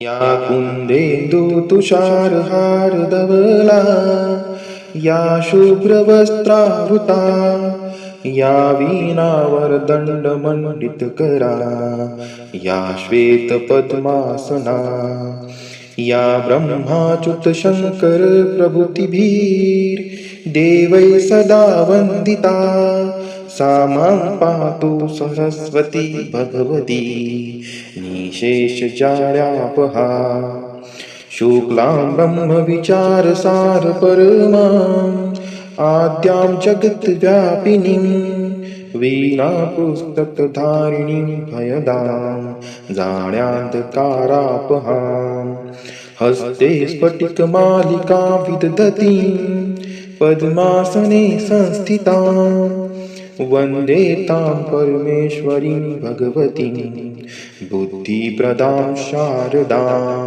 या कुन्देन्दुतुषारहारधवला या शुभ्रवस्त्रावृता या वीणावरदण्डमण्डितकरा या श्वेतपद्मासना या ब्रह्माच्युतशङ्करप्रभृतिभिर्देवैः सदा वन्दिता सा मां पातु सरस्वती भगवती निःशेषजाड्यापहा शुक्लां ब्रह्मविचारसारपरमाम् आद्यां जगद्व्यापिनीं वीणापुस्तकधारिणीं भयदां कारापहा। हस्ते स्फटिकमालिकां विदधतीं पद्मासने संस्थितां। वन्दे तां परमेश्वरीं भगवतीं बुद्धिप्रदां शारदाम्